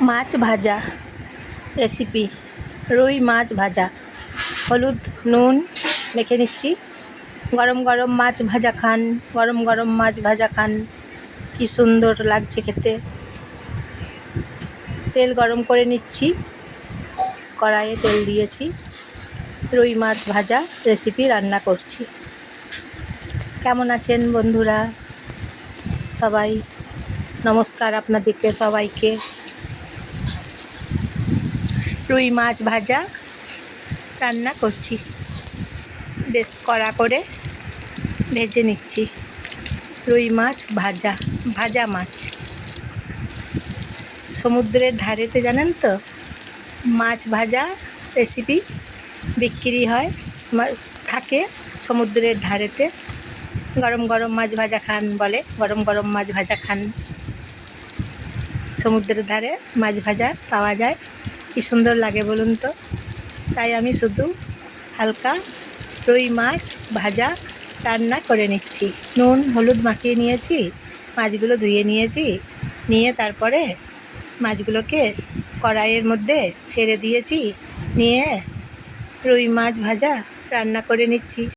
মাছ ভাজা রেসিপি রুই মাছ ভাজা। হলুদ, নুন মেখে নিচ্ছি। গরম গরম মাছ ভাজা খান, গরম গরম মাছ ভাজা খান। কি সুন্দর লাগছে খেতে। তেল গরম করে নিচ্ছি। কড়াইয়ে তেল দিয়েছি। রুই মাছ ভাজা রেসিপি রান্না করছি। কেমন আছেন বন্ধুরা? সবাই, নমস্কার আপনাদেরকে, সবাইকে। রুই মাছ ভাজা রান্না করছি। বেশ কড়া করে ভেজে নিচ্ছি। রুই মাছ ভাজা ভাজা মাছ। সমুদ্রের ধারেতে জানেন তো, মাছ ভাজা রেসিপি বিক্রি হয় থাকে সমুদ্রের ধারেতে। গরম গরম মাছ ভাজা খান বলে, গরম গরম মাছ ভাজা খান। সমুদ্রের ধারে মাছ ভাজা পাওয়া যায়। কি সুন্দর লাগে বলুন তো? তাই আমি শুধু হালকা রুই মাছ ভাজা রান্না করে নিচ্ছি। নুন, হলুদ মাখিয়ে নিয়েছি, মাছগুলো ধুয়ে নিয়েছি, নিয়ে তারপরে মাছগুলোকে কড়াইয়ের মধ্যে ছেড়ে দিয়েছি, নিয়ে রুই মাছ ভাজা রান্না করে নিচ্ছি।